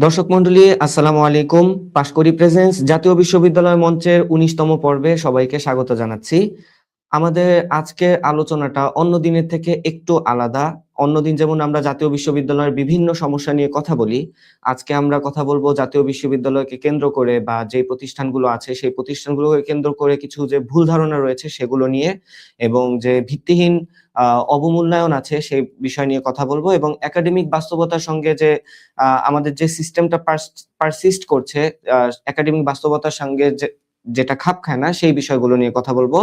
দর্শক মন্ডলী আসসালামু আলাইকুম। পাশকরি প্রেজেন্স জাতীয় বিশ্ববিদ্যালয় মঞ্চের উনিশতম পর্বে সবাইকে স্বাগত জানাচ্ছি। আমাদের আজকের আলোচনাটা অন্য দিনের থেকে একটু আলাদা। অন্যদিন যেমন আমরা জাতীয় বিশ্ববিদ্যালয়ের বিভিন্ন সমস্যা নিয়ে কথা বলি আজকে আমরা কথা বলব জাতীয় বিশ্ববিদ্যালয়কে কেন্দ্র করে বা যে প্রতিষ্ঠানগুলো আছে সেই প্রতিষ্ঠানগুলোকে কেন্দ্র করে কিছু যে ভুল ধারণা রয়েছে সেগুলো নিয়ে এবং যে ভিত্তিহীন আহ, অবমূল্যায়ন আছে, সেই বিষয় নিয়ে কথা বলব এবং একাডেমিক বাস্তবতার সঙ্গে যে আমাদের যে সিস্টেমটা পারসিস্ট করছে একাডেমিক বাস্তবতার সঙ্গে যে, যেটা খাপ খায় না, সেই বিষয়গুলো নিয়ে কথা বলব।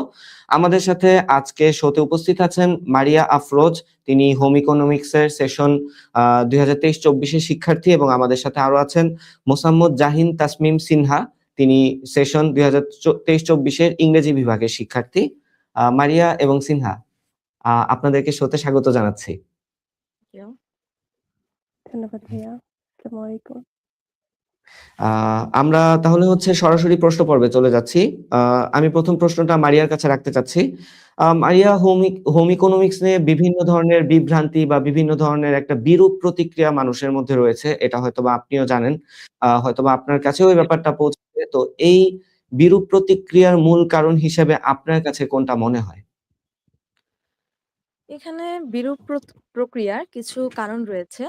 আমাদের সাথে আজকে শোতে উপস্থিত আছেন মারিয়া আফরোজ, তিনি হোম ইকোনমিক্স এর সেশন দুই হাজার তেইশ চব্বিশের শিক্ষার্থী এবং আমাদের সাথে আরও আছেন মোসাম্মদ জাহিন তাসমিম সিনহা, তিনি সেশন দুই হাজার তেইশ চব্বিশের ইংরেজি বিভাগের শিক্ষার্থী। মারিয়া এবং সিনহা আপনাদেরকে শোতে স্বাগত জানাচ্ছি। ধন্যবাদ ভাইয়া। আসসালামু আলাইকুম। আহ, আমরা তাহলে হচ্ছে সরাসরি প্রশ্ন পর্বে চলে যাচ্ছি। আমি প্রথম প্রশ্নটা মারিয়ার কাছে রাখতে চাচ্ছি। মারিয়া হোম ইকোনমিক্স নিয়ে বিভিন্ন ধরনের বিভ্রান্তি বা বিভিন্ন ধরনের একটা বিরূপ প্রতিক্রিয়া মানুষের মধ্যে রয়েছে এটা হয়তোবা আপনিও জানেন। আহ, হয়তোবা আপনার কাছেও এই ব্যাপারটা পৌঁছেছে তো এই বিরূপ প্রতিক্রিয়ার মূল কারণ হিসেবে আপনার কাছে কোনটা মনে হয়? এখানে বিরূপ প্রক্রিয়ার কিছু কারণ রয়েছে।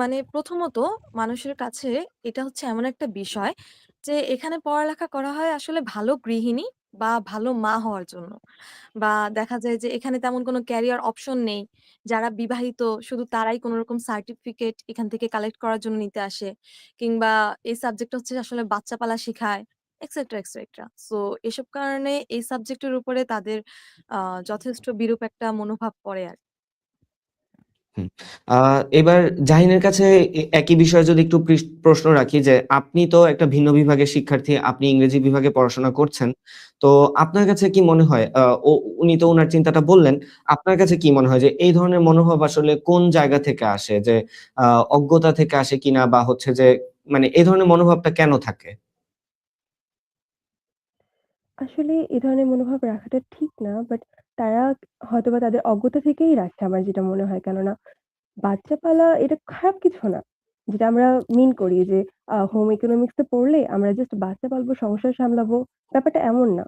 মানে প্রথমত মানুষের কাছে এটা হচ্ছে এমন একটা বিষয় যে এখানে পড়ালেখা করা হয় আসলে ভালো গৃহিণী বা ভালো মা হওয়ার জন্য। বা দেখা যায় যে এখানে তেমন কোনো ক্যারিয়ার অপশন নেই। যারা বিবাহিত শুধু তারাই কোনো রকম সার্টিফিকেট এখান থেকে কালেক্ট করার জন্য নিতে আসে। কিংবা এই সাবজেক্ট হচ্ছে আসলে বাচ্চা পালা শেখায়। এক্সেট্রা এক্সেট্রা সো এসব কারণে এই সাবজেক্টের উপরে তাদের যথেষ্ট বিরূপ একটা মনোভাব পড়ে আর এবার জাহিনের কাছে একই বিষয়ে যদি একটু প্রশ্ন রাখি যে, আপনি তো একটা ভিন্ন বিভাগের শিক্ষার্থী, আপনি ইংরেজি বিভাগে পড়াশোনা করছেন। তো আপনার কাছে কি মনে হয় উনি তো ওনার চিন্তাটা বললেন, আপনার কাছে কি মনে হয় যে, এই ধরনের মনোভাব আসলে কোন জায়গা থেকে আসে? যে অজ্ঞতা থেকে আসে কিনা বা হচ্ছে যে মানে এই ধরনের মনোভাবটা কেন থাকে? আসলে এ ধরনের মনোভাব রাখাটা ঠিক না বাট তারা হয়তো বা তাদের অজ্ঞতা থেকেই রাখছে আমার যেটা মনে হয়। কেননা বাচ্চা পালা এটা খারাপ কিছু না। যেটা আমরা মিন করি যে হোম ইকোনমিক্স তো পড়লে আমরা জাস্ট বাচ্চা পালবো, সংসার সামলাবো, ব্যাপারটা এমন না।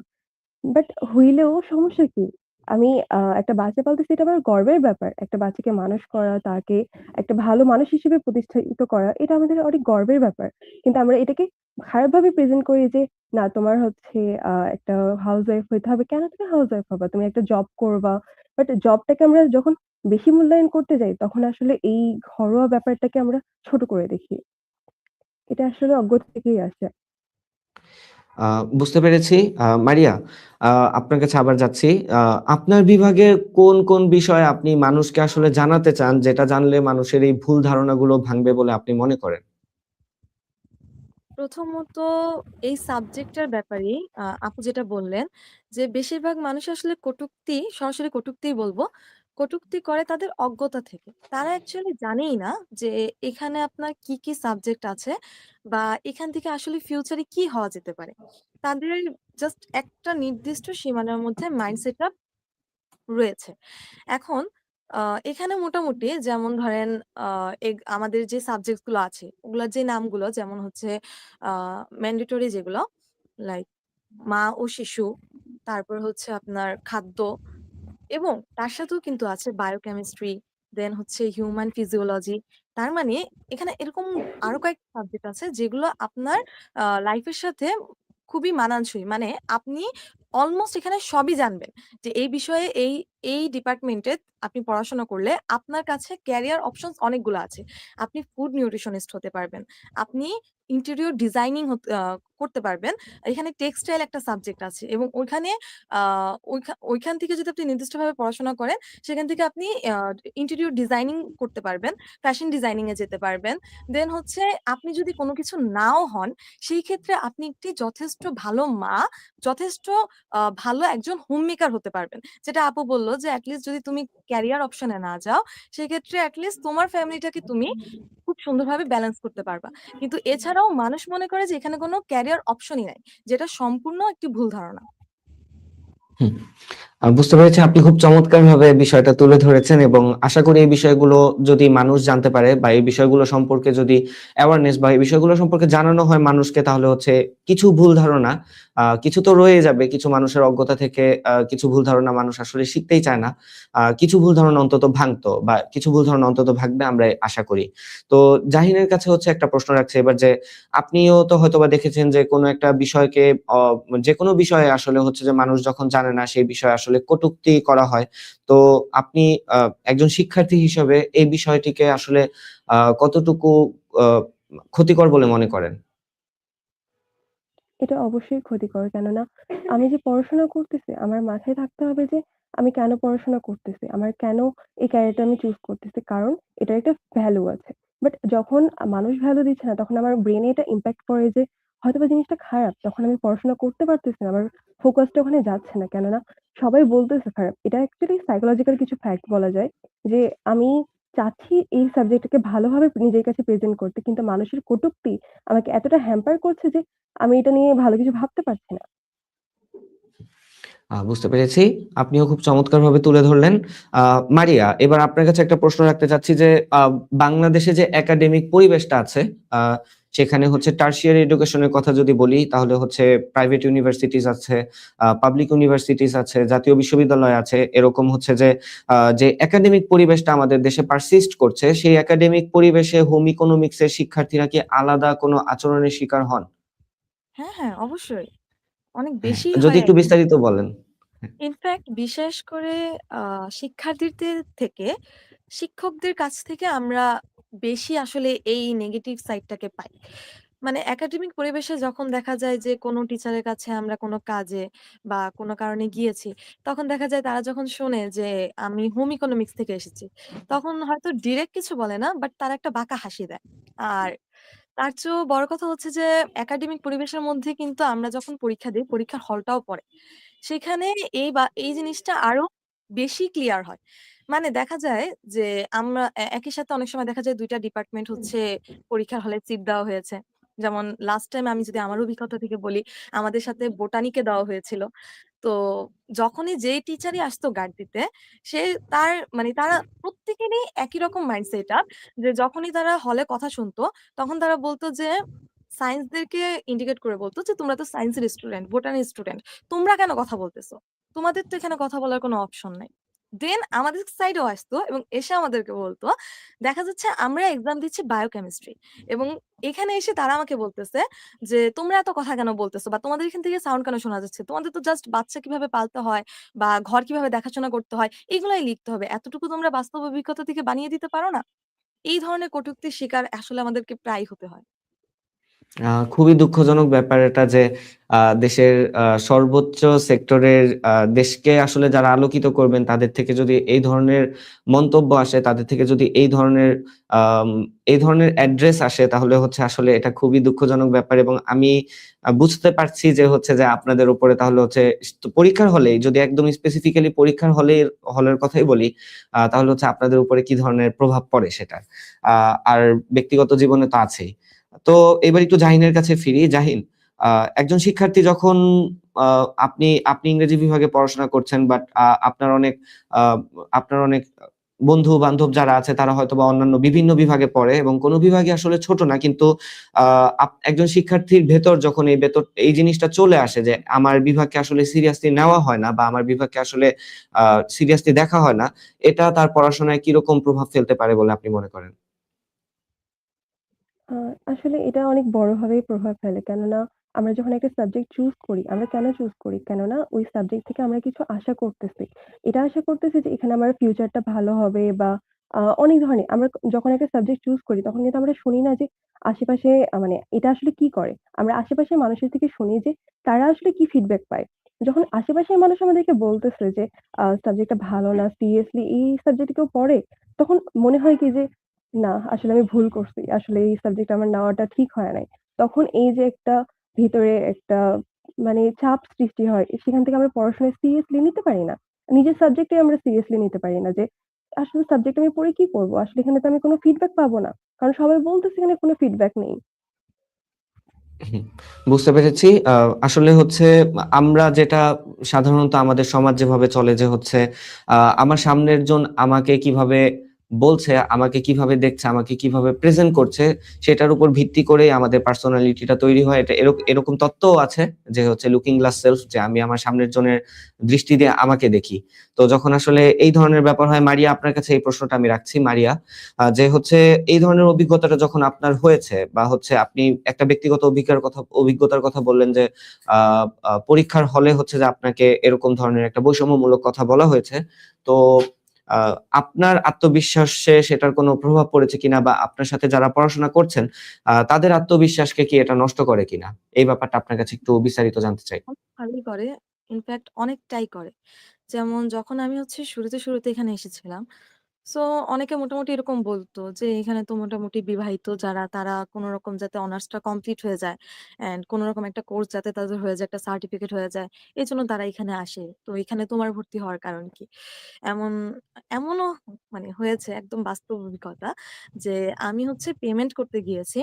বাট হইলেও সমস্যা কি? আমি একটা বাচ্চা পালতেছি এটা আমার গর্বের ব্যাপার। একটা বাচ্চাকে মানুষ করা, তাকে একটা ভালো মানুষ হিসেবে প্রতিষ্ঠিত করা, এটা আমাদের অনেক গর্বের ব্যাপার। কিন্তু আমরা এটাকে খারাপভাবে প্রেজেন্ট করি যে, না, তোমার হচ্ছে একটা হাউস ওয়াইফ হইতে হবে। কেন তুমি হাউস ওয়াইফ হবা? তুমি একটা জব করবা। বাট জবটাকে আমরা যখন বেশি মূল্যায়ন করতে যাই, তখন আসলে এই ঘরোয়া ব্যাপারটাকে আমরা ছোট করে দেখি। এটা আসলে অজ্ঞতা থেকেই আসে। বুঝতে পেরেছি। মারিয়া আপনার কাছে আবার যাচ্ছি। আপনার বিভাগের কোন কোন বিষয় আপনি মানুষকে আসলে জানাতে চান যেটা জানলে মানুষের এই ভুল ধারণাগুলো ভাঙবে বলে আপনি মনে করেন? প্রথমত এই সাবজেক্টটার ব্যাপারেই আহ, আপু যেটা বললেন যে বেশিরভাগ মানুষ আসলে কটুক্তি সরাসরি কটূক্তিই বলব। কটূক্তি করে তাদের অজ্ঞতা থেকে। তারা অ্যাকচুয়ালি জানেই না যে এখানে আপনার কি কি সাবজেক্ট আছে বা এখান থেকে আসলে ফিউচারে কি হওয়া যেতে পারে। তাদের জাস্ট একটা নির্দিষ্ট সীমানার মধ্যে মাইন্ডসেট রয়েছে। এখন আহ, এখানে মোটামুটি যেমন ধরেন আহ, আমাদের যে সাবজেক্টগুলো আছে ওগুলোর যে নামগুলো যেমন হচ্ছে ম্যান্ডেটরি যেগুলো লাইক মা ও শিশু তারপর হচ্ছে আপনার খাদ্য এবং তার সাথেও কিন্তু আছে বায়োকেমিস্ট্রি দেন হচ্ছে হিউম্যান ফিজিওলজি তার মানে এখানে এরকম আরও কয়েকটা সাবজেক্ট আছে যেগুলো আপনার লাইফের সাথে খুবই মানানসই। মানে আপনি অলমোস্ট এখানে সবই জানবেন যে এই বিষয়ে এই এই ডিপার্টমেন্টে আপনি পড়াশোনা করলে আপনার কাছে ক্যারিয়ার অপশনস অনেকগুলো আছে। আপনি ফুড নিউট্রিশনিস্ট হতে পারবেন, আপনি ইন্টেরিয়র ডিজাইনিং করতে পারবেন। এখানে টেক্সটাইল একটা সাবজেক্ট আছে এবং ওইখানে ওইখান থেকে যদি আপনি নির্দিষ্টভাবে পড়াশোনা করেন, সেখান থেকে আপনি ইন্টেরিয়র ডিজাইনিং করতে পারবেন ফ্যাশন ডিজাইনিং এ যেতে পারবেন। দেন হচ্ছে আপনি যদি কোনো কিছু নাও হন, সেই ক্ষেত্রে আপনি একটি যথেষ্ট ভালো মা, যথেষ্ট ভালো একজন হোম মেকার হতে পারবেন। যেটা আপু বলল যে অ্যাটলিস্ট যদি তুমি ক্যারিয়ার অপশনে না যাও, সেক্ষেত্রে অ্যাটলিস্ট তোমার ফ্যামিলিটাকে তুমি খুব সুন্দরভাবে ব্যালেন্স করতে পারবা। কিন্তু এছাড়াও মানুষ মনে করে যে, এখানে কোনো ক্যারিয়ার অপশনই নাই, যেটা সম্পূর্ণ একটি ভুল ধারণা। বুঝতে পেরেছি আপনি খুব চমৎকারভাবে বিষয়টা তুলে ধরেছেন এবং আশা করি এই বিষয়গুলো যদি মানুষ জানতে পারে বা এই বিষয়গুলো সম্পর্কে যদি অ্যাওয়ারনেস বা এই বিষয়গুলো সম্পর্কে জানানো হয় মানুষকে, তাহলে হচ্ছে কিছু ভুল ধারণা কিছু তো রয়ে যাবে। কিছু মানুষের অজ্ঞতা থেকে কিছু ভুল ধারণা মানুষ আসলে শিখতেই চায় না। কিছু ভুল ধারণা অন্তত ভাঙতো বা কিছু ভুল ধারণা অন্তত ভাঙবে আমরা আশা করি। তো জাহিনের কাছে হচ্ছে একটা প্রশ্ন রাখছে এবার যে, আপনিও তো হয়তোবা দেখেছেন যে কোনো একটা বিষয়কে অ যেকোনো বিষয়ে আসলে হচ্ছে যে মানুষ যখন জানে না, সেই বিষয়ে আসলে কটূক্তি করা হয়। তো আপনি একজন শিক্ষার্থী হিসেবে এই বিষয়টিকে আসলে কতটুকু ক্ষতিকর বলে মনে করেন? এটা অবশ্যই ক্ষতিকর। কেননা আমি যে পড়াশোনা করতেছি, আমার মাথায় থাকতে হবে যে আমি কেন পড়াশোনা করতেছি? আমার কেন এই ক্যারিয়ারটা আমি চুজ করতেছি? কারণ এটার একটা ভ্যালু আছে। বাট যখন মানুষ ভ্যালু দিচ্ছে না, তখন আমার ব্রেনে এটা ইম্প্যাক্ট পড়ে যে হয়তোবা জিনিসটা খারাপ। তখন আমি পড়াশোনা করতে পারতেছি না। আমার ফোকাসটা ওখানে যাচ্ছে না। কেননা সবাই বলতেছে খারাপ। এটা অ্যাকচুয়ালি সাইকোলজিক্যাল কিছু ফ্যাক্ট বলা যায় যে আমি চাচ্ছি এই সাবজেক্টটাকে ভালোভাবে নিজের কাছে প্রেজেন্ট করতে। কিন্তু মানুষের কটুক্তি আমাকে এতটা হ্যাম্পার করছে যে আমি এটা নিয়ে ভালো কিছু ভাবতে পারছি না। বুঝতে পেরেছি। আপনিও খুব চমৎকারভাবে তুলে ধরলেন। মারিয়া, এবার আপনার কাছে একটা প্রশ্ন রাখতে চাচ্ছি যে বাংলাদেশে যে একাডেমিক পরিবেশটা আছে, সেখানে হচ্ছে টারশিয়ারি এডুকেশনের কথা যদি বলি তাহলে হচ্ছে প্রাইভেট ইউনিভার্সিটিস আছে, পাবলিক ইউনিভার্সিটিস আছে, জাতীয় বিশ্ববিদ্যালয় আছে। এরকম হচ্ছে যে যে একাডেমিক পরিবেশটা আমাদের দেশে পারসিস্ট করছে, সেই একাডেমিক পরিবেশে হোম ইকোনমিক্স এর শিক্ষার্থীরা কি আলাদা কোনো আচরণের শিকার হন? হ্যাঁ, হ্যাঁ, অবশ্যই। অনেক বেশি যদি একটু বিস্তারিত বলেন। হ্যাঁ। ইনফ্যাক্ট বিশেষ করে শিক্ষার্থীদের থেকে শিক্ষকদের কাছ থেকে আমরা বেশি আসলে এই নেগেটিভ সাইডটাকে পাই। মানে একাডেমিক পরিবেশে যখন দেখা যায় যে কোনো টিচারের কাছে আমরা কোনো কাজে বা কোনো কারণে গিয়েছি, তখন দেখা যায় তারা যখন শোনে যে আমি হোম ইকোনমিক্স থেকে এসেছি, তখন হয়তো ডিরেক্ট কিছু বলে না, বাট তারা একটা বাঁকা হাসি দেয়। আর তার চেয়েও বড় কথা হচ্ছে যে একাডেমিক পরিবেশের মধ্যে কিন্তু আমরা যখন পরীক্ষা দেই, পরীক্ষার হলটাও পড়ে। সেখানে এই বা এই জিনিসটা আরও বেশি ক্লিয়ার হয়। মানে দেখা যায় যে আমরা এ একই সাথে অনেক সময় দেখা যায় ২ টা ডিপার্টমেন্ট হচ্ছে পরীক্ষার হলে সিট দেওয়া হয়েছে। যেমন লাস্ট টাইম আমি যদি আমার অভিজ্ঞতা থেকে বলি, আমাদের সাথে বোটানিকে দেওয়া হয়েছিল। তো যখনই যেই টিচারই আসতো গার্ড দিতে, সে তার মানে তারা প্রত্যেকেরই একই রকম মাইন্ড সেট আপ যে যখনই তারা হলে কথা শুনতো, তখন তারা বলতো যে সায়েন্সদেরকে ইন্ডিকেট করে বলতো যে, "তোমরা তো সায়েন্সের স্টুডেন্ট, বোটানির স্টুডেন্ট। তোমরা কেন কথা বলতেছো? তোমাদের তো এখানে কথা বলার কোনো অপশন নাই।" দেন আমাদের সাইডেও আসতো এবং এসে আমাদেরকে বলতো দেখা যাচ্ছে আমরা এক্সাম দিচ্ছি বায়োকেমিস্ট্রি এবং এখানে এসে তারা আমাকে বলতেছে যে, "তোমরা এত কথা কেন বলতেছো বা তোমাদের এখান থেকে সাউন্ড কেন শোনা যাচ্ছে? তোমাদের তো জাস্ট বাচ্চা কীভাবে পালতে হয় বা ঘর কীভাবে দেখাশোনা করতে হয়, এগুলাই লিখতে হবে। এতটুকু তোমরা বাস্তব অভিজ্ঞতা থেকে বানিয়ে দিতে পারো না?" এই ধরনের কটূক্তির শিকার আসলে আমাদেরকে প্রায়ই হতে হয়। খুবই দুঃখজনক ব্যাপার এটা যে দেশের সর্বোচ্চ সেক্টরের দেশকে আসলে যারা আলোকিত করবেন তাদের থেকে যদি এই ধরনের মন্তব্য আসে, তাদের থেকে যদি এই ধরনের এই ধরনের অ্যাড্রেস আসে তাহলে হচ্ছে আসলে এটা খুবই দুঃখজনক ব্যাপার এবং আমি বুঝতে পারছি যে হচ্ছে যে আপনাদের উপরে তাহলে হচ্ছে পরীক্ষার হলেই যদি একদম স্পেসিফিক্যালি পরীক্ষার হলের হলের কথাই বলি, তাহলে হচ্ছে আপনাদের উপরে কি ধরনের প্রভাব পড়ে সেটা আর ব্যক্তিগত জীবনে তো আছেই। তো এবার একটু জাহিনের কাছে ফিরি। জাহিন, একজন শিক্ষার্থী যখন আপনি আপনি ইংরেজি বিভাগে পড়াশোনা করছেন বাট আপনার অনেক আপনার অনেক বন্ধু-বান্ধব যারা আছে তারা হয়তো বা অন্যান্য বিভিন্ন বিভাগে পড়ে এবং কোন বিভাগে আসলে ছোট না। কিন্তু একজন শিক্ষার্থীর ভেতর যখন এই ভেতর এই জিনিসটা চলে আসে যে আমার বিভাগকে আসলে সিরিয়াসলি নেওয়া হয় না বা আমার বিভাগকে আসলে সিরিয়াসলি দেখা হয় না, এটা তার পড়াশোনায় কীরকম প্রভাব ফেলতে পারে বলে আপনি মনে করেন? আসলে এটা অনেক বড়ভাবেই প্রভাব ফেলে। কেননা আমরা যখন একটা সাবজেক্ট চুজ করি, আমরা কেন চুজ করি? কেননা ওই সাবজেক্ট থেকে আমরা কিছু আশা করতেছি। এটা আশা করতেছি যে এখানে আমার ফিউচারটা ভালো হবে বা অনেক ধরনের আমরা যখন একটা সাবজেক্ট চুজ করি তখন কিন্তু আমরা শুনি না যে আশেপাশে মানে এটা আসলে কি করে? আমরা আশেপাশের মানুষের থেকে শুনি যে তারা আসলে কি ফিডব্যাক পায়। যখন আশেপাশের মানুষ আমাদেরকে বলতেছে যে সাবজেক্টটা ভালো না, সিরিয়াসলি এই সাবজেক্টে কেউ পড়ে? তখন মনে হয় কি যে না, আসলে আমি ভুল করছি। আসলে এই সাবজেক্ট আমার নেওয়াটা ঠিক হয় নাই। তখন এই যে একটা ভিতরে একটা মানে চাপ সৃষ্টি হয়, সেখান থেকে আমরা পড়াশোনা সিরিয়াসলি নিতে পারি না। নিজের সাবজেক্টে আমরা সিরিয়াসলি নিতে পারি না যে আসলে সাবজেক্ট আমি পড়ে কি করব? আসলে এখানে তো আমি কোনো ফিডব্যাক পাবো না। কারণ সবাই বলতেছে এখানে কোনো ফিডব্যাক নেই। বুঝতে পেরেছি। আসলে হচ্ছে আমরা যেটা সাধারণত আমাদের সমাজ যেভাবে চলে যে হচ্ছে আমার সামনের জন আমাকে কীভাবে বলছে, আমাকে কীভাবে দেখছে, আমাকে কীভাবে প্রেজেন্ট করছে সেটার উপর ভিত্তি করেই আমাদের পার্সোনালিটিটা তৈরি হয়। এটা এরক এরকম তত্ত্বও আছে যে হচ্ছে লুকিং গ্লাস সেলফ যে আমি আমার সামনের জনের দৃষ্টি দিয়ে আমাকে দেখি। তো যখন আসলে এই ধরনের ব্যাপার হয় মারিয়া আপনার কাছে এই প্রশ্নটা আমি রাখছি মারিয়া। যে হচ্ছে এই ধরনের অভিজ্ঞতাটা যখন আপনার হয়েছে বা হচ্ছে আপনি একটা ব্যক্তিগত অভিজ্ঞার কথা অভিজ্ঞতার কথা বললেন যে পরীক্ষার হলে হচ্ছে যে আপনাকে এরকম ধরনের একটা বৈষম্যমূলক কথা বলা হয়েছে। তো আপনার আত্মবিশ্বাসে সেটার কোনো প্রভাব পড়েছে কিনা বা আপনার সাথে যারা পড়াশোনা করছেন তাদের আত্মবিশ্বাসকে কি এটা নষ্ট করে কিনা? এই ব্যাপারটা আপনার কাছে একটু বিস্তারিত জানতে চাই। ভালোই করে। ইনফ্যাক্ট অনেকটাই করে। যেমন যখন আমি হচ্ছে শুরুতে, শুরুতে এখানে এসেছিলাম। সো অনেকে মোটামুটি এরকম বলতো যে, "এখানে তো মোটামুটি বিবাহিত যারা তারা কোনো রকম যাতে অনার্সটা কমপ্লিট হয়ে যায় অ্যান্ড কোনরকম একটা কোর্স যাতে তাদের হয়ে যায়, একটা সার্টিফিকেট হয়ে যায়। এই জন্য তারা এখানে আসে। তো এখানে তোমার ভর্তি হওয়ার কারণ কি?" এমন এমনও মানে হয়েছে একদম বাস্তব অভিজ্ঞতা যে আমি হচ্ছে পেমেন্ট করতে গিয়েছি।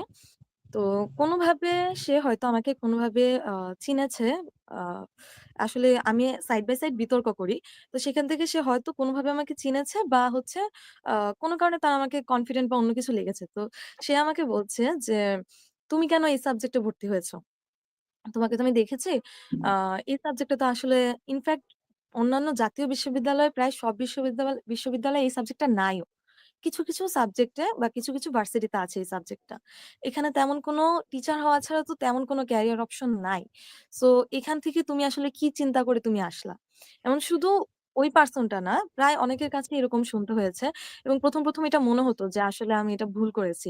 তো কোনোভাবে সে হয়তো আমাকে কোনোভাবে আ চিনেছে। আ আসলে আমি সাইড বাই সাইড বিতর্ক করি। তো সেখান থেকে সে হয়তো কোনোভাবে আমাকে চিনেছে বা হচ্ছে আ কোনো কারণে তার আমাকে কনফিডেন্ট বা অন্য কিছু লেগেছে। তো সে আমাকে বলছে যে, "তুমি কেন এই সাবজেক্টে ভর্তি হয়েছ? তোমাকে তো আমি দেখেছি। আ এই সাবজেক্টে তো আসলে ইনফেক্ট অন্যান্য জাতীয় বিশ্ববিদ্যালয়ে প্রায় সব বিশ্ববিদ্যালয় বিশ্ববিদ্যালয়ে এই সাবজেক্টটা নাইও। কিছু, কিছু সাবজেক্টে বা কিছু, কিছু ভার্সিটিতে আছে এই সাবজেক্টটা। এখানে তেমন কোনো টিচার হওয়া ছাড়া তো তেমন কোনো ক্যারিয়ার অপশন নাই। সো এখান থেকে তুমি আসলে কি চিন্তা করে তুমি আসলা?" এমন শুধু ওই পারসনটা না, প্রায় অনেকের কাছে এরকম শুনতে হয়েছে এবং ১ম, ১ম এটা মনে হতো যে আসলে আমি এটা ভুল করেছি।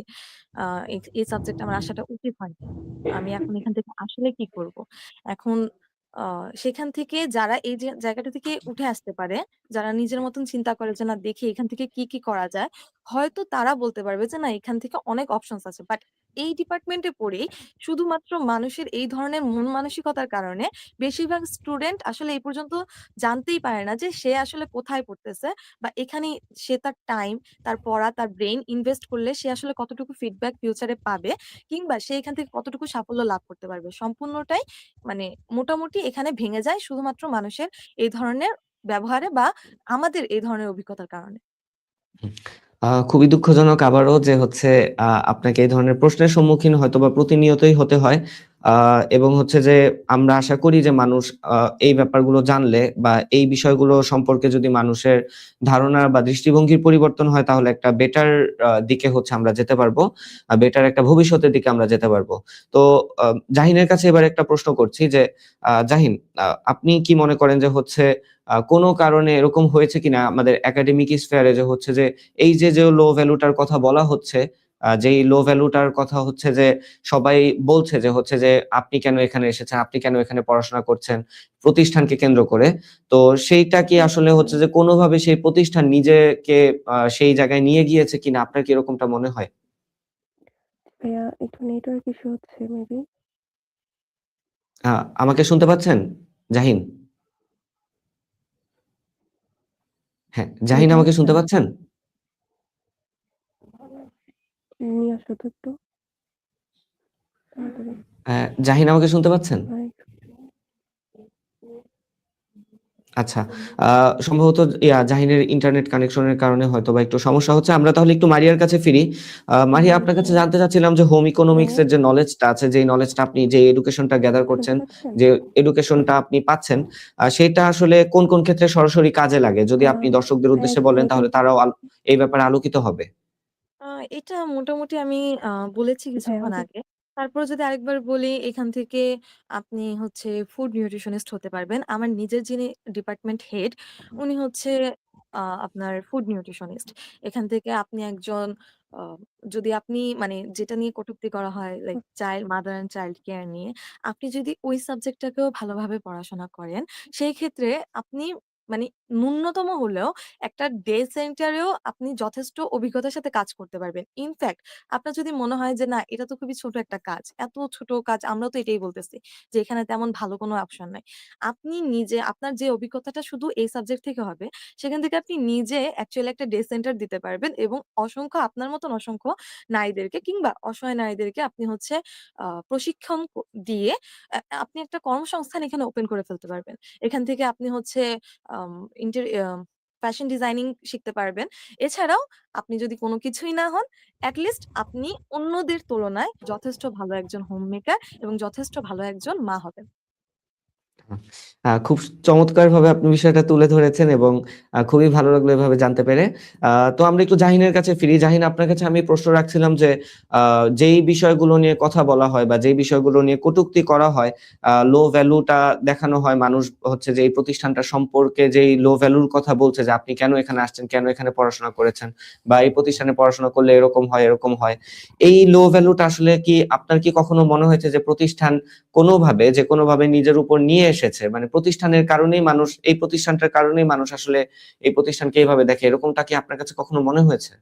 আ এই এই সাবজেক্টে আমার আসাটা উচিত হয়নি। আমি এখন এখান থেকে আসলে কি করব? এখন আ সেখান থেকে যারা এই যে জায়গাটা থেকে উঠে আসতে পারে, যারা নিজের মতন চিন্তা করে যে না দেখি এখান থেকে কি, কি করা যায়। হয়তো তারা বলতে পারবে যে না এখান থেকে অনেক অপশনস আছে। বাট এই ডিপার্টমেন্টে পড়েই শুধুমাত্র মানুষের এই ধরনের মন মানসিকতার কারণে বেশিরভাগ স্টুডেন্ট আসলে এই পর্যন্ত জানতেই পারে না যে সে আসলে কোথায় পড়তেছে বা এখানে সে তার টাইম, তার পড়া, তার ব্রেইন ইনভেস্ট করলে সে আসলে কতটুকু ফিডব্যাক ফিউচারে পাবে কিংবা সে এখান থেকে কতটুকু সাফল্য লাভ করতে পারবে। সম্পূর্ণটাই মানে মোটামুটি এখানে ভেঙে যায় শুধুমাত্র মানুষের এই ধরনের ব্যবহারে বা আমাদের এই ধরনের অভিজ্ঞতার কারণে। খুবই দুঃখজনক আবারও যে হচ্ছে আপনাকে এই ধরনের প্রশ্নের সম্মুখীন হয়তো বা প্রতিনিয়তই হতে হয়। এবং হচ্ছে যে আমরা আশা করি যে মানুষ এই ব্যাপারগুলো জানলে বা এই বিষয়গুলো সম্পর্কে যদি মানুষের ধারণা বা দৃষ্টিভঙ্গির পরিবর্তন হয় তাহলে একটা বেটার দিকে হচ্ছে আমরা যেতে পারব। বেটার একটা ভবিষ্যতের দিকে আমরা যেতে পারব। তো জাহিনের কাছে এবার একটা প্রশ্ন করছি যে জাহিন আপনি কি মনে করেন যে হচ্ছে কোনো কারণে এরকম হয়েছে কিনা আমাদের একাডেমিক স্ফিয়ার এ যে হচ্ছে যে এই যে, যে লো ভ্যালু টার কথা বলা হচ্ছে, যেই লো ভ্যালুটার কথা হচ্ছে যে সবাই বলছে যে হচ্ছে যে আপনি কেন এখানে এসেছেন? আপনি কেন এখানে পড়াশোনা করছেন? প্রতিষ্ঠানকে কেন্দ্র করে। তো সেইটা কি আসলে হচ্ছে যে কোনোভাবে সেই প্রতিষ্ঠান নিজেকে সেই জায়গায় নিয়ে গিয়েছে কিনা আপনার কি এরকমটা মনে হয়? ভাইয়া একটু নেটওয়ার্ক ইস্যু হচ্ছে মেবি। আ আমাকে শুনতে পাচ্ছেন? জাহিন? হ্যাঁ, জাহিন আমাকে শুনতে নেটওয়ার্কটা পাচ্ছেন? নিয়ে আসো তো একটু। হ্যাঁ, জাহিন আমাকে শুনতে পাচ্ছেন? আচ্ছা। আ সম্ভবত জাহিনের ইন্টারনেট কানেকশন এর কারণে হয়তোবা একটু সমস্যা হচ্ছে। আমরা তাহলে একটু মারিয়ার কাছে ফিরি। মারিয়া আপনার কাছে জানতে চাচ্ছিলাম যে হোম ইকোনমিক্স হ্যাঁ। এর যে নলেজটা আছে, যেই নলেজটা আপনি যে এডুকেশনটা গ্যাদার করছেন, যে এডুকেশনটা আপনি পাচ্ছেন, সেটা আসলে কোন, কোন ক্ষেত্রে সরাসরি কাজে লাগে? যদি আপনি দর্শকদের হ্যাঁ, উদ্দেশ্যে বলেন তাহলে তারাও এই ব্যাপারে আলোকিত হবে। এটা মোটামুটি আমি আ বলেছি ভাইয়া কিছুক্ষণ আমাকে আগে। তারপরে যদি আরেকবার বলি এখান থেকে আপনি হচ্ছে ফুড নিউট্রিশনিস্ট হতে পারবেন। আমার নিজের যিনি ডিপার্টমেন্ট হেড উনি হচ্ছে আ আপনার ফুড নিউট্রিশনিস্ট। এখান থেকে আপনি একজন আ যদি আপনি মানে যেটা নিয়ে কটূক্তি করা হয় like child mother and child care নিয়ে, আপনি যদি ওই সাবজেক্টটাকেও ভালোভাবে পড়াশোনা করেন, সেই ক্ষেত্রে আপনি মানে ন্যূনতম হলেও একটা ডে সেন্টারেও আপনি যথেষ্ট অভিজ্ঞতার সাথে কাজ করতে পারবেন। ইনফেক্ট আপনার যদি মনে হয় যে না এটা তো খুবই ছোট একটা কাজ। এত ছোট কাজ আমরাও তো এটাই বলতেছি যে এখানে তেমন ভালো কোনো অপশন নাই। আপনি নিজে আপনার যে অভিজ্ঞতাটা শুধু এই সাবজেক্ট থেকে হবে, সেখান থেকে আপনি নিজে অ্যাকচুয়ালি একটা ডে সেন্টার দিতে পারবেন এবং অসংখ্য আপনার মতন অসংখ্য নারীদেরকে কিংবা অসহায় নারীদেরকে আপনি হচ্ছে প্রশিক্ষণ দিয়ে আপনি একটা কর্মসংস্থান এখানে ওপেন করে ফেলতে পারবেন। এখান থেকে আপনি হচ্ছে ফ্যাশন ডিজাইনিং শিখতে পারবেন। এছাড়াও আপনি যদি কোনো কিছুই না হন, অ্যাটলিস্ট লিস্ট আপনি অন্যদের তুলনায় যথেষ্ট ভালো একজন হোম মেকার এবং যথেষ্ট ভালো একজন মা হবেন। খুব চমৎকারভাবে আপনি বিষয়টা তুলে ধরেছেন এবং খুবই ভালো লাগল এভাবে জানতে পেরে। তো আমরা একটু জাহিনের কাছে ফিরি। জাহিন আপনার কাছে আমি প্রশ্ন রাখছিলাম যে যেই বিষয়গুলো নিয়ে কথা বলা হয় বা যেই বিষয়গুলো নিয়ে কটূক্তি করা হয়, লো ভ্যালুটা দেখানো হয় মানুষ হচ্ছে যে এই প্রতিষ্ঠানটা সম্পর্কে যেই লো ভ্যালুর কথা বলছে যে আপনি কেন এখানে আসছেন, কেন এখানে পড়াশোনা করেছেন বা এই প্রতিষ্ঠানে পড়াশোনা করলে এরকম হয়, এরকম হয়। এই লো ভ্যালুটা আসলে কি আপনার কি কখনো মনে হয়েছে যে প্রতিষ্ঠান কোনোভাবে যে কোনোভাবে নিজের উপর নিয়ে এসেছে? মানে প্রতিষ্ঠানের কারণেই মানুষ এই প্রতিষ্ঠানটার কারণেই মানুষ আসলে এই প্রতিষ্ঠানকে এইভাবে দেখে। এরকমটা কি আপনার কাছে কখনো মনে হয়েছে?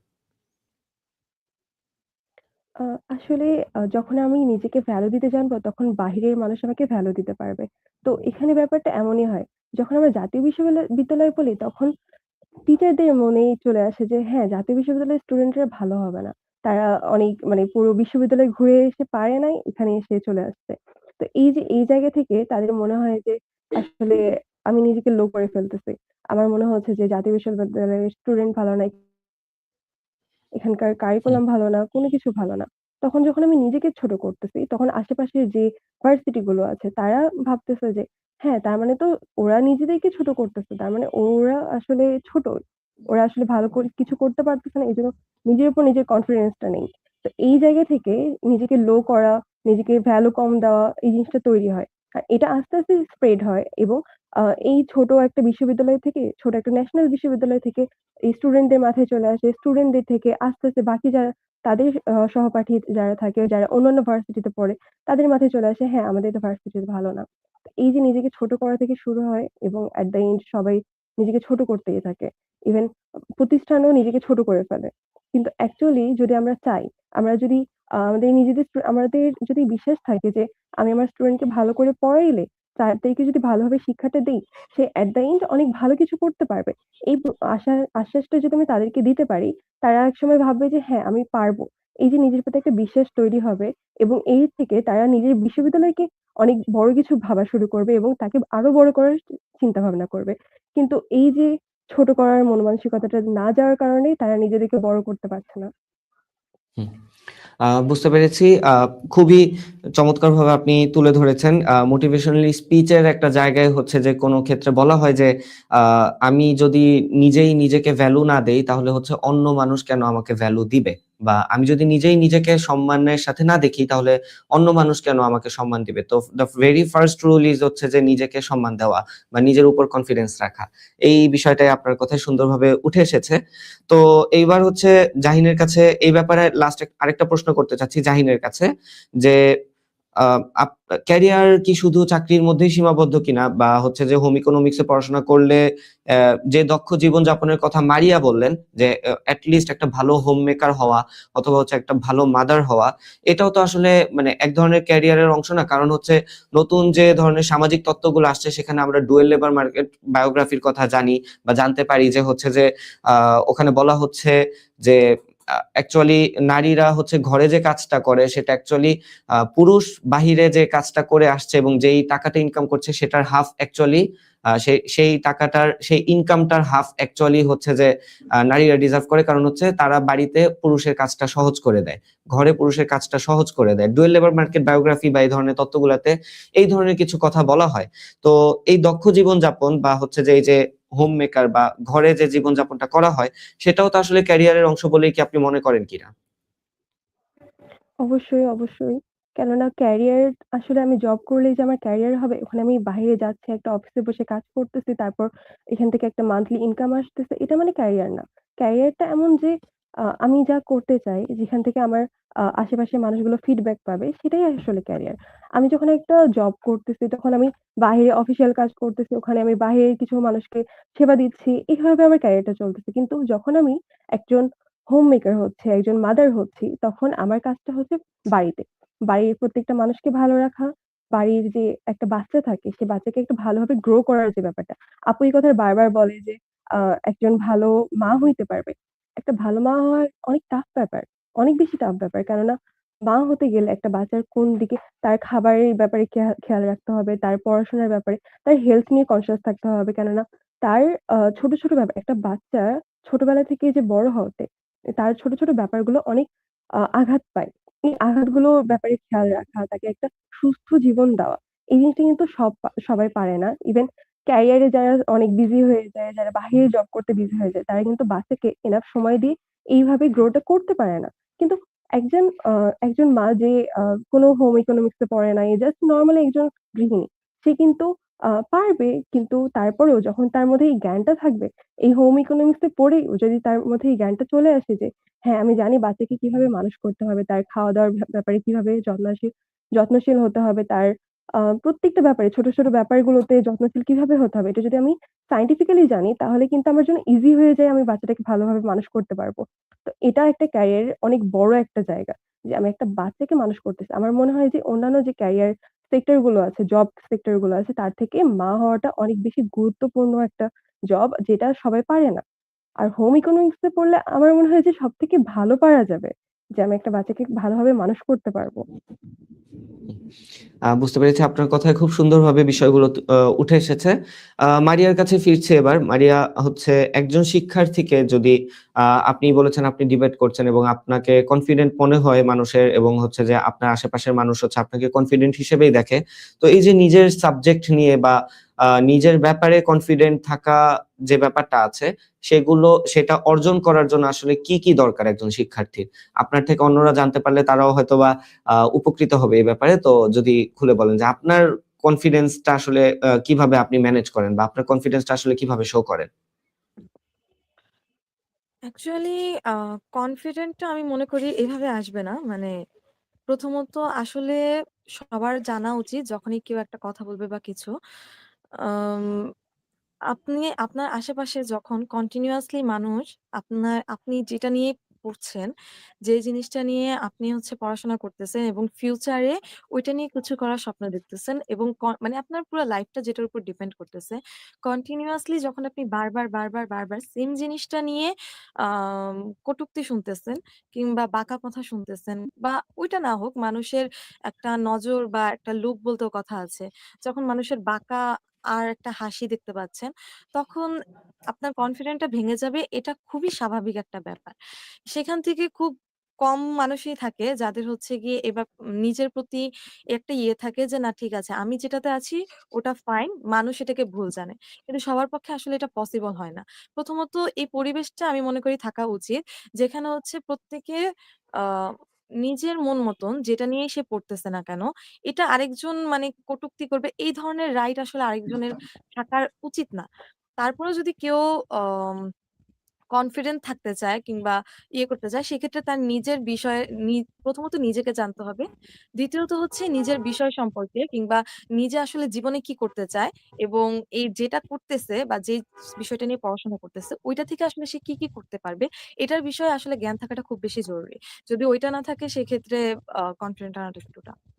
আসলে যখন আমি নিজেকে ভ্যালু দিতে জানব, তখন বাহিরের মানুষ আমাকে ভ্যালু দিতে পারবে। তো এখানে ব্যাপারটা এমনই হয়। যখন আমরা জাতীয় বিশ্ববিদ্যালয় বিদ্যালয় বলি, তখন টিচারদের মনেই চলে আসে যে হ্যাঁ, জাতীয় বিশ্ববিদ্যালয়ের স্টুডেন্টরা ভালো হবে না। তারা অনেক মানে পুরো বিশ্ববিদ্যালয় ঘুরে এসে পারে নাই, এখানে এসে চলে আসছে। তো এই যে এই জায়গা থেকে তাদের মনে হয় যে আসলে আমি নিজেকে লো করে ফেলতেছি। আমার মনে হচ্ছে যে জাতীয় বিশ্ববিদ্যালয়ের স্টুডেন্ট ভালো না এখানকার। কারিকুলাম ভালো না, কোনো কিছু ভালো না। তখন যখন আমি নিজেকে ছোট করতেছি, তখন আশেপাশের যে ভার্সিটি গুলো আছে তারা ভাবতেছে যে, হ্যাঁ, তার মানে তো ওরা নিজেদেরকে ছোট করতেছে। তার মানে ওরা আসলে ছোট। ওরা আসলে ভালো করে কিছু করতে পারতেছে না। এই জন্য নিজের উপর নিজের কনফিডেন্স টা নেই। তো এই জায়গা থেকে নিজেকে লো করা, নিজেকে ভ্যালু কম দেওয়া এই জিনিসটা তৈরি হয়। আর এটা আস্তে, আস্তে স্প্রেড হয় এবং এই ছোট একটা বিশ্ববিদ্যালয় থেকে ছোট একটা ন্যাশনাল বিশ্ববিদ্যালয় থেকে এই স্টুডেন্টদের মাথায় চলে আসে। স্টুডেন্টদের থেকে আস্তে, আস্তে বাকি যারা তাদের সহপাঠী যারা থাকে, যারা অন্যান্য ভার্সিটিতে পড়ে, তাদের মাথায় চলে আসে, হ্যাঁ, আমাদের তো ভার্সিটি ভালো না। এই যে নিজেকে ছোট করা থেকে শুরু হয় এবং এট দ্য এন্ড সবাই নিজেকে ছোট করতেই থাকে। ইভেন প্রতিষ্ঠানও নিজেকে ছোট করে ফেলে। কিন্তু অ্যাকচুয়ালি যদি আমরা চাই, আমরা যদি আমাদের নিজেদের আমাদের যদি বিশ্বাস থাকে যে আমি আমার স্টুডেন্টকে ভালো করে পড়াইলে, তাদেরকে যদি ভালোভাবে শিক্ষাটা দিই সে এট দ্য এন্ড অনেক ভালো কিছু করতে পারবে। এই আশা আশ্বাসটা যদি আমি তাদেরকে দিতে পারি, তারা একসময় ভাববে যে হ্যাঁ, আমি পারব। এই যে নিজের প্রতি একটা বিশ্বাস তৈরি হবে এবং এই থেকে তারা নিজের বিশ্ববিদ্যালয়কে অনেক বড় কিছু ভাবা শুরু করবে এবং তাকে আরও বড় করার চিন্তা ভাবনা করবে। কিন্তু এই যে ছোট করার মন মানসিকতাটা না যাওয়ার কারণেই তারা নিজেদেরকে বড় করতে পারছে না। বুঝতে পেরেছি। খুবই চমৎকারভাবে আপনি তুলে ধরেছেন। মোটিভেশনাল স্পিচ এর একটা জায়গায় হচ্ছে যে কোনো ক্ষেত্রে বলা হয় যে, আমি যদি নিজেই নিজেকে ভ্যালু না দেই তাহলে হচ্ছে অন্য মানুষ কেন আমাকে ভ্যালু দিবে? বা আমি যদি নিজেই নিজেকে সম্মানের সাথে না দেখি তাহলে অন্য মানুষ কেন আমাকে সম্মান দিবে? তো the very first rule is হচ্ছে যে নিজেকে সম্মান দেওয়া বা নিজের উপর কনফিডেন্স রাখা। এই বিষয়টাই আপনার কথায় সুন্দরভাবে উঠে এসেছে। তো এইবার হচ্ছে জাহিনের কাছে এই ব্যাপারে লাস্ট আরেকটা প্রশ্ন করতে চাচ্ছি জাহিনের কাছে যে, ক্যারিয়ার কি শুধু চাকরির মধ্যেই সীমাবদ্ধ কিনা? বা হচ্ছে যে হোম ইকোনমিক্স পড়াশোনা করলে যে দক্ষ জীবনযাপনের কথা মারিয়া বললেন যে, এ এট লিস্ট একটা ভালো হোম মেকার হওয়া অথবা হচ্ছে একটা ভালো মাদার হওয়া, এটাও তো আসলে মানে এক ধরনের ক্যারিয়ারের অংশ না? কারণ হচ্ছে নতুন যে ধরনের সামাজিক তত্ত্বগুলো আসছে সেখানে আমরা ডুয়েল লেবার মার্কেট বায়োগ্রাফির কথা জানি বা জানতে পারি যে হচ্ছে যে ওখানে বলা হচ্ছে যে অ্যাকচুয়ালি নারীরা হচ্ছে ঘরে যে কাজটা করে, সেটা অ্যাকচুয়ালি পুরুষ বাহিরে যে কাজটা করে আসছে এবং যেই টাকাটা ইনকাম করছে, সেটার হাফ অ্যাকচুয়ালি সেই টাকাটার, সেই ইনকামটার হাফ অ্যাকচুয়ালি হচ্ছে যে নারীরা ডিজার্ভ করে। কারণ হচ্ছে তারা বাড়িতে পুরুষের কাজটা সহজ করে দেয়। ঘরে পুরুষের কাজটা সহজ করে দেয়। ডুয়েল লেবার মার্কেট বায়োগ্রাফি বা এই ধরনের তত্ত্বগুলাতে এই ধরনের কিছু কথা বলা হয়। তো এই দক্ষ জীবনযাপন বা হচ্ছে যে, এই যে হোম মেকার বা ঘরে যে জীবনযাপনটা করা হয়, সেটাও তো আসলে ক্যারিয়ারের অংশ বলেই কি আপনি মনে করেন কিনা? অবশ্যই, অবশ্যই। কেননা ক্যারিয়ার আসলে আমি জব করলেই যে আমার ক্যারিয়ার হবে, ওখানে আমি বাইরে যাচ্ছি, একটা অফিসে বসে কাজ করতেছি, তারপর এখান থেকে একটা মান্থলি ইনকাম আসতেছে, এটা মানে ক্যারিয়ার না। ক্যারিয়ারটা এমন যে আমি যা করতে চাই, যেখান থেকে আমার আ আশেপাশের মানুষগুলো ফিডব্যাক পাবে, সেটাই আসলে ক্যারিয়ার। আমি যখন একটা জব করতেছি, তখন আমি বাহিরে অফিসিয়াল কাজ করতেছি, ওখানে আমি বাহিরের কিছু মানুষকে সেবা দিচ্ছি। এভাবে আমার ক্যারিয়ারটা চলতেছে। কিন্তু যখন আমি একজন হোম মেকার হচ্ছি, একজন মাদার হচ্ছি, তখন আমার কাজটা হচ্ছে বাড়িতে। বাড়ির প্রত্যেকটা মানুষকে ভালো রাখা, বাড়ির যে একটা বাচ্চা থাকে, সে বাচ্চাকে একটু ভালোভাবে গ্রো করার যে ব্যাপারটা। আপু এই কথা বারবার বলে যে, একজন ভালো মা হইতে পারবে। একটা ভালো মা হওয়া অনেক টাফ ব্যাপার। অনেক বেশি টাফ ব্যাপার। কেননা মা হতে গেলে একটা বাচ্চার কোন দিকে তার খাবারের ব্যাপারে খেয়া খেয়াল রাখতে হবে, তার পড়াশোনার ব্যাপারে, তার হেলথ নিয়ে কনসিয়াস থাকতে হবে। কেননা তার ছোট, ছোট ব্যাপার একটা বাচ্চা ছোটবেলা থেকে যে বড় হতে, তার ছোট, ছোট ব্যাপারগুলো অনেক আঘাত পায়। এই আঘাতগুলোর ব্যাপারে খেয়াল রাখা, তাকে একটা সুস্থ জীবন দেওয়া। এই জিনিসটা কিন্তু সব সবাই পারে না। ইভেন ক্যারিয়ারে যারা অনেক বিজি হয়ে যায়, যারা বাহিরে জব করতে বিজি হয়ে যায়, তারা কিন্তু বাচ্চাকে এনাফ সময় দিয়ে এইভাবে গ্রোটা করতে পারে না। কিন্তু একজন একজন মা যে কোনো হোম ইকোনমিক্স এ পড়ে নাই, জাস্ট নরমালি একজন গৃহিণী। সে কিন্তু পারবে কিন্তু তারপরেও যখন তার মধ্যে এই জ্ঞানটা থাকবে, এই হোম ইকোনমিক্স এ পড়েই যদি তার মধ্যে এই জ্ঞানটা চলে আসে যে, হ্যাঁ, আমি জানি বাচ্চাকে কীভাবে মানুষ করতে হবে, তার খাওয়া-দাওয়ার ব্যাপারে কীভাবে যত্নশীল যত্নশীল হতে হবে, তার প্রত্যেকটা ব্যাপারে ছোট, ছোট ব্যাপারগুলোতে যত্নশীল কীভাবে হতে হবে, এটা যদি আমি সায়েন্টিফিক্যালি জানি তাহলে কিন্তু আমার জন্য ইজি হয়ে যায় আমি বাচ্চাটাকে ভালোভাবে মানুষ করতে পারব। তো এটা একটা ক্যারিয়ারের অনেক বড় একটা জায়গা। যে আমি একটা বাচ্চাকে মানুষ করতেছি। আমার মনে হয় যে অন্যান্য যে ক্যারিয়ার সেক্টরগুলো আছে, জব সেক্টরগুলো আছে তার থেকে মা হওয়াটা অনেক বেশি গুরুত্বপূর্ণ একটা জব যেটা সবাই পারে না। আর হোম ইকোনমিক্স পড়লে আমার মনে হয় যে সব থেকে ভালো পারা যাবে। যে আমি একটা বাচ্চাকে ভালোভাবে মানুষ করতে পারব। বুঝতে পেরেছি আপনার কথায় খুব সুন্দরভাবে বিষয়গুলো উঠে এসেছে। মারিয়ার কাছে ফিরছে এবার। মারিয়া হচ্ছে একজন শিক্ষার্থীকে যদি আপনি বলেছেন আপনি ডিবেট করছেন এবং আপনাকে কনফিডেন্ট মনে হয় মানুষের এবং হচ্ছে যে আপনার আশেপাশের মানুষ হচ্ছে আপনাকে কনফিডেন্ট হিসেবেই দেখে। তো এই যে নিজের সাবজেক্ট নিয়ে বা নিজের ব্যাপারে কনফিডেন্ট থাকা যে ব্যাপারটা আছে, সেগুলো সেটা অর্জন করার জন্য আসলে কি, কি দরকার একজন শিক্ষার্থীর? আপনার থেকে অন্যরা জানতে পারলে তারাও হয়তোবা আ উপকৃত হবে এই ব্যাপারে। তো যদি খুলে বলেন যে আপনার কনফিডেন্সটা আসলে কীভাবে আপনি ম্যানেজ করেন বা আপনার কনফিডেন্সটা আসলে কীভাবে শো করেন? অ্যাকচুয়ালি আ কনফিডেন্টটা আমি মনে করি এভাবে আসবে না। মানে প্রথমত আসলে সবার জানা উচিত যখনই কেউ একটা কথা বলবে বা কিছু, আপনি আপনার আশেপাশে যখন কন্টিনিউয়াসলি মানুষ আপনার আপনি যেটা নিয়ে পড়ছেন, যে জিনিসটা নিয়ে আপনি হচ্ছে পড়াশোনা করতেছেন এবং ফিউচারে ওইটা নিয়ে কিছু করার স্বপ্ন দেখতেছেন এবং মানে আপনার পুরা লাইফটা যেটার উপর ডিপেন্ড করতেছে। কন্টিনিউয়াসলি যখন আপনি বারবার, বারবার, বারবার সেম জিনিসটা নিয়ে আম কটূক্তি শুনতেছেন কিংবা বাঁকা কথা শুনতেছেন বা ওইটা না হোক মানুষের একটা নজর বা একটা লোক বলতেও কথা আছে। যখন মানুষের বাঁকা আর একটা হাসি দেখতে পাচ্ছেন, তখন আপনার কনফিডেন্টটা ভেঙে যাবে। এটা খুবই স্বাভাবিক একটা ব্যাপার। সেখান থেকে খুব কম মানুষই থাকে যাদের হচ্ছে গিয়ে এবার নিজের প্রতি একটা ইয়ে থাকে যে, "না ঠিক আছে, আমি যেটাতে আছি ওটা ফাইন। মানুষ এটাকে ভুল জানে।" কিন্তু সবার পক্ষে আসলে এটা পসিবল হয় না। প্রথমত এই পরিবেশটা আমি মনে করি থাকা উচিত। যেখানে হচ্ছে প্রত্যেকে নিজের মন মতন যেটা নিয়ে সে পড়তেছে না কেন, এটা আরেকজন মানে কটুক্তি করবে এই ধরনের রাইট আসলে আরেকজনের থাকার উচিত না। তারপরেও যদি কেউ আম কনফিডেন্ট থাকতে চায় কিংবা ইয়ে করতে চায় সেক্ষেত্রে তার নিজের বিষয়ে প্রথমত নিজেকে জানতে হবে। দ্বিতীয়ত হচ্ছে নিজের বিষয় সম্পর্কে কিংবা নিজে আসলে জীবনে কি করতে চায় এবং এই যেটা করতেছে বা যে বিষয়টা নিয়ে পড়াশোনা করতেছে ওইটা থেকে আসলে সে কি, কি করতে পারবে এটার বিষয়ে আসলে জ্ঞান থাকাটা খুব বেশি জরুরি। যদি ওইটা না থাকে সেক্ষেত্রে কনফিডেন্ট আনাটা একটু টাফ। আ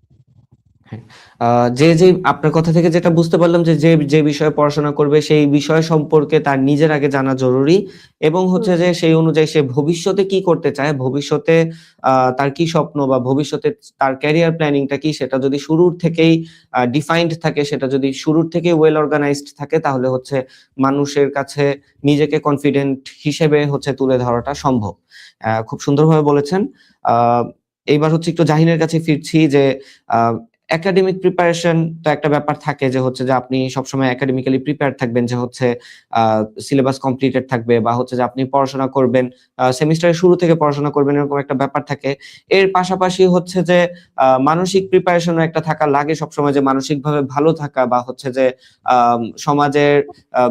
যে, যে আপনার কথা থেকে যেটা বুঝতে পারলাম যে, যে, যে বিষয়ে পড়াশোনা করবে সেই বিষয় সম্পর্কে তার নিজের আগে জানা জরুরি এবং হচ্ছে যে সেই অনুযায়ী সে ভবিষ্যতে কি করতে চায়, ভবিষ্যতে তার কি স্বপ্ন বা ভবিষ্যতে তার ক্যারিয়ার প্ল্যানিং টা কি সেটা যদি শুরুর থেকেই ডিফাইন্ড থাকে, সেটা যদি শুরুর থেকেই ওয়েল অর্গানাইজড থাকে তাহলে হচ্ছে মানুষের কাছে নিজেকে কনফিডেন্ট হিসেবে হচ্ছে তুলে ধরাটা সম্ভব। খুব সুন্দরভাবে বলেছেন। এইবার হচ্ছে একটু জাহিনের কাছে ফিরছি যে আ একাডেমিক প্রিপারেশন তো একটা ব্যাপার থাকে যে হচ্ছে যে আপনি সবসময় একাডেমিক্যালি প্রিপেয়ার্ড থাকবেন যে হচ্ছে সিলেবাস কমপ্লিটেড থাকবে বা হচ্ছে যে আপনি পড়াশোনা করবেন, সেমিস্টারের শুরু থেকে পড়াশোনা করবেন এরকম একটা ব্যাপার থাকে। এর পাশাপাশি হচ্ছে যে মানসিক প্রিপারেশন ও একটা থাকা লাগে সবসময় যে মানসিকভাবে ভালো থাকা বা হচ্ছে যে সমাজের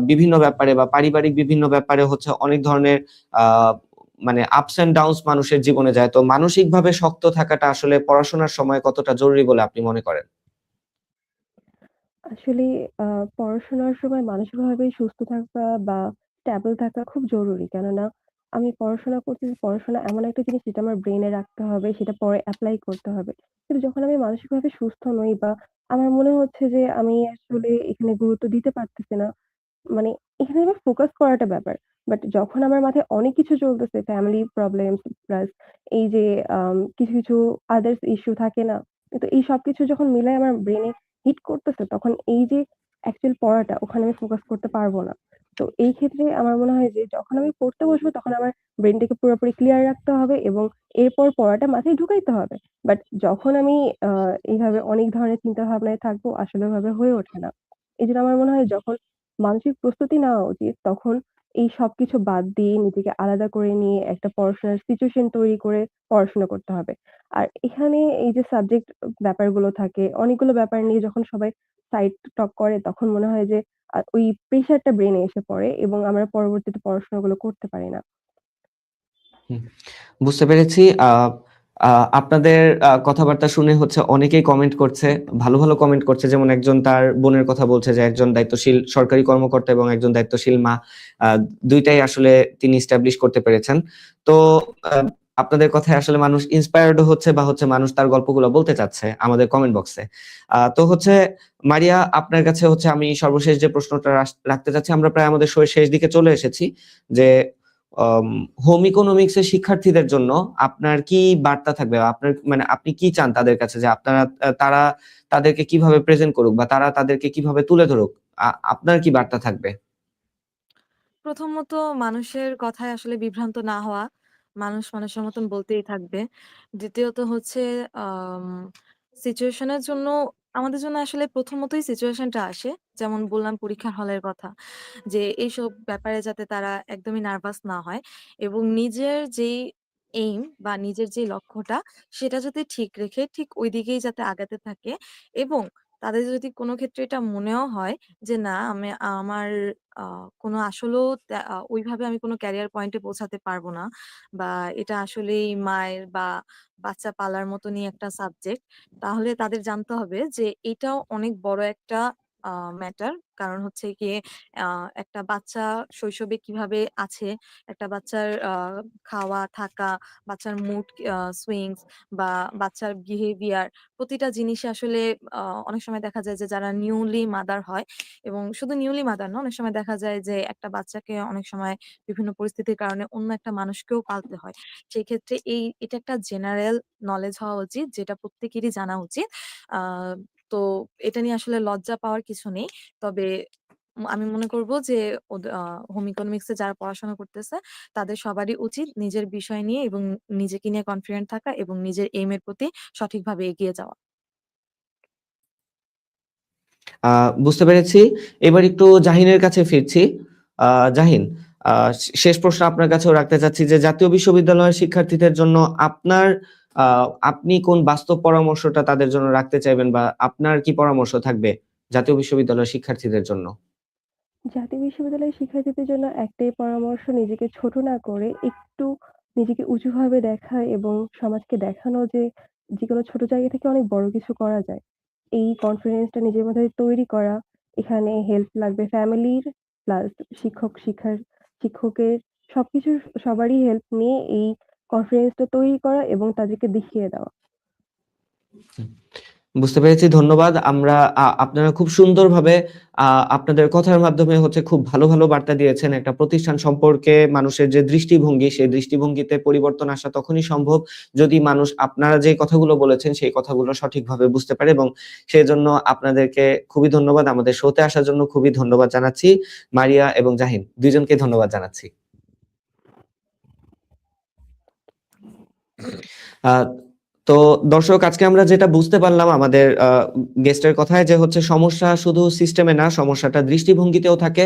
বিভিন্ন ব্যাপারে বা পারিবারিক বিভিন্ন ব্যাপারে হচ্ছে অনেক ধরনের মানে আপস এন্ড ডাউনস মানুষের জীবনে যায় তো মানসিকভাবে শক্ত থাকাটা আসলে পড়াশোনার সময় কতটা জরুরি বলে আপনি মনে করেন আসলে পড়াশোনার সময় মানসিকভাবে সুস্থ থাকা বা স্টেবল থাকা খুব জরুরি। কেননা আমি পড়াশোনা করতেছি, পড়াশোনা এমন একটা জিনিস যেটা আমার ব্রেনে রাখতে হবে, সেটা পরে অ্যাপ্লাই করতে হবে। কিন্তু যখন আমি মানসিকভাবে সুস্থ নই বা আমার মনে হচ্ছে যে আমি আসলে এখানে গুরুত্ব দিতে পারতেছি না মানে এখানে ফোকাস করাটা ব্যাপার। বাট যখন আমার মাথায় অনেক কিছু চলতেছে ফ্যামিলি প্রবলেমস প্লাস এই যে কিছু, কিছু আদার্স ইস্যু থাকে না? তো এই সবকিছু যখন মিলায় আমার ব্রেনে হিট করতেছে তখন এই যে অ্যাকচুয়াল পড়াটা ওখানে আমি ফোকাস করতে পারব না। তো এই ক্ষেত্রে আমার মনে হয় যে যখন আমি পড়তে বসবো তখন আমার ব্রেইনটাকে পুরোপুরি ক্লিয়ার রাখতে হবে এবং এরপর পড়াটা মাথায় ঢুকাইতে হবে। বাট যখন আমি এইভাবে অনেক ধরনের চিন্তা ভাবনায় থাকব আসলে ভাবে হয়ে ওঠে না। এজন্য আমার মনে হয় যখন মানসিক প্রস্তুতি নেওয়া উচিত তখন এই সবকিছু বাদ দিয়ে নিজেকে আলাদা করে নিয়ে একটা পড়াশোনার সিচুয়েশন তৈরি করে পড়াশোনা করতে হবে। আর এখানে এই যে সাবজেক্ট ব্যাপারগুলো থাকে, অনেকগুলো ব্যাপার নিয়ে যখন সবাই সাইড টক করে তখন মনে হয় যে ওই প্রেশারটা ব্রেইনে এসে পড়ে এবং আমরা পরবর্তীতে পড়াশোনাগুলো করতে পারি না। বুঝতে পেরেছি। আ আ আপনাদের কথাবার্তা শুনে হচ্ছে অনেকেই কমেন্ট করছে। ভালো, ভালো কমেন্ট করছে। যেমন একজন তার বোনের কথা বলছে যে একজন দায়িত্বশীল সরকারি কর্মকর্তা এবং একজন দায়িত্বশীল মা। ২ আসলে তিনি এস্টাবলিশ করতে পেরেছেন। তো আপনাদের কথায় আসলে মানুষ ইন্সপায়ার্ড হচ্ছে বা হচ্ছে মানুষ তার গল্পগুলো বলতে চাচ্ছে আমাদের কমেন্ট বক্সে। তো হচ্ছে মারিয়া আপনার কাছে হচ্ছে আমি সর্বশেষ যে প্রশ্নটা রাখতে চাচ্ছি আমরা প্রায় আমাদের শেষ দিকে চলে এসেছি। যে হোম ইকোনমিক্স এর শিক্ষার্থীদের জন্য আপনার কি বার্তা থাকবে? আপনার মানে আপনি কি চান তাদের কাছে যে আপনারা, তারা তাদেরকে কীভাবে প্রেজেন্ট করুক বা তারা তাদেরকে কীভাবে তুলে ধরুক? আপনার কি বার্তা থাকবে? প্রথমত মানুষের কথায় আসলে বিভ্রান্ত না হওয়া। মানুষ মানুষের মতন বলতেই থাকবে। দ্বিতীয়ত হচ্ছে, আম সিচুয়েশন জন্য আমাদের জন্য আসলে প্রথমতই সিচুয়েশনটা আসে। যেমন বললাম পরীক্ষার হলের কথা। যে এইসব ব্যাপারে যাতে তারা একদমই নার্ভাস না হয় এবং নিজের যেই এইম বা নিজের যে লক্ষ্যটা, সেটা যাতে ঠিক রেখে ঠিক ওইদিকেই যাতে আগাতে থাকে এবং তাদের যদি কোনো ক্ষেত্রে এটা মনেও হয় যে, না, আমি, আমার কোনো আসলেও ওইভাবে আমি কোনো ক্যারিয়ার পয়েন্টে পৌঁছাতে পারব না। বা এটা আসলেই মায়ের বা বাচ্চা পালার মতনই একটা সাবজেক্ট। তাহলে তাদের জানতে হবে যে, এটাও অনেক বড় একটা ম্যাটার। কারণ হচ্ছে আ একটা বাচ্চা শৈশবে কীভাবে আছে, একটা বাচ্চার খাওয়া, থাকা, বাচ্চার মুড সুইংস বা বাচ্চার বিহেভিয়ার প্রতিটা জিনিসে আসলে অনেক সময় দেখা যায় যে যারা নিউলি মাদার হয় এবং শুধু নিউলি মাদার না অনেক সময় দেখা যায় যে একটা বাচ্চাকে অনেক সময় বিভিন্ন পরিস্থিতির কারণে অন্য একটা মানুষকেও পালতে হয়। সেক্ষেত্রে এই এটা একটা জেনারেল নলেজ হওয়া উচিত যেটা প্রত্যেকেরই জানা উচিত। তো এটা নিয়ে আসলে লজ্জা পাওয়ার কিছু নেই। তবে আমি মনে করব যে ওদ আ হোম ইকোনমিক্স যারা পড়াশোনা করতেছে তাদের সবারই উচিত নিজের বিষয় নিয়ে এবং নিজেকে নিয়ে কনফিডেন্ট থাকা এবং নিজের এইম এর প্রতি সঠিকভাবে এগিয়ে যাওয়া। বুঝতে পেরেছি। এবার একটু জাহিনের কাছে ফিরছি। আ জাহিন, আ শে শেষ প্রশ্ন আপনার কাছেও রাখতে চাচ্ছি যে জাতীয় বিশ্ববিদ্যালয়ের শিক্ষার্থীদের জন্য আপনার আপনি কোন বাস্তব পরামর্শটা তাদের জন্য রাখতে চাইবেন বা আপনার কি পরামর্শ থাকবে জাতীয় বিশ্ববিদ্যালয়ের শিক্ষার্থীদের জন্য? জাতীয় বিশ্ববিদ্যালয়ের শিক্ষার্থীদের জন্য একটাই পরামর্শ, নিজেকে ছোট না করে একটু নিজেকে উঁচুভাবে দেখা এবং সমাজকে দেখানো যে যে কোনো ছোট জায়গা থেকে অনেক বড় কিছু করা যায়। এই কনফিডেন্সটা নিজের মধ্যে তৈরি করা। এখানে হেল্প লাগবে ফ্যামিলির প্লাস শিক্ষক, শিক্ষার, শিক্ষকের সবকিছু সবারই হেল্প নিয়ে এই কনফিডেন্সটা তৈরি করা এবং তাদেরকে দেখিয়ে দেওয়া। বুঝতে পেরেছি ধন্যবাদ। আমরা আপনারা খুব সুন্দরভাবে আপনাদের কথার মাধ্যমে হচ্ছে খুব ভালো, ভালো বার্তা দিয়েছেন। একটা প্রতিষ্ঠান সম্পর্কে মানুষের যে দৃষ্টিভঙ্গি, সেই দৃষ্টিভঙ্গিতে পরিবর্তন আসা তখনই সম্ভব যদি মানুষ আপনারা যে কথাগুলো বলেছেন সেই কথাগুলো সঠিকভাবে বুঝতে পারে এবং সেজন্য আপনাদেরকে খুবই ধন্যবাদ। আমাদের শোতে আসার জন্য খুবই ধন্যবাদ জানাচ্ছি। মারিয়া এবং জাহিন ২ জনকেই ধন্যবাদ জানাচ্ছি। তো দর্শক আজকে আমরা যেটা বুঝতে পারলাম আমাদের গেস্টের কথায় যে হচ্ছে সমস্যা শুধু সিস্টেমে না, সমস্যাটা দৃষ্টিভঙ্গিতেও থাকে।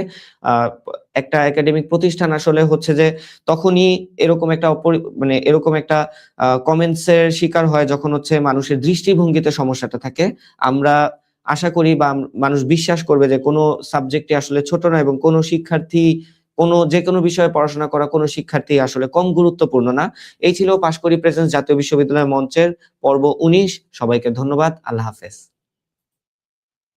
একটা একাডেমিক প্রতিষ্ঠান আসলে হচ্ছে যে তখনই এরকম একটা মানে এরকম একটা আ কমেন্টস শিকার হয় যখন হচ্ছে মানুষের দৃষ্টিভঙ্গিতে সমস্যাটা থাকে। আমরা আশা করি বা মানুষ বিশ্বাস করবে যে কোনো সাবজেক্টই আসলে ছোট না এবং কোনো শিক্ষার্থী কোনো যে কোনো বিষয়ে পড়াশোনা করা কোনো শিক্ষার্থী আসলে কম গুরুত্বপূর্ণ না। এই ছিল পাশ করি প্রেজেন্স জাতীয় বিশ্ববিদ্যালয় মঞ্চের পর্ব উনিশ। সবাইকে ধন্যবাদ। আল্লাহ হাফেজ।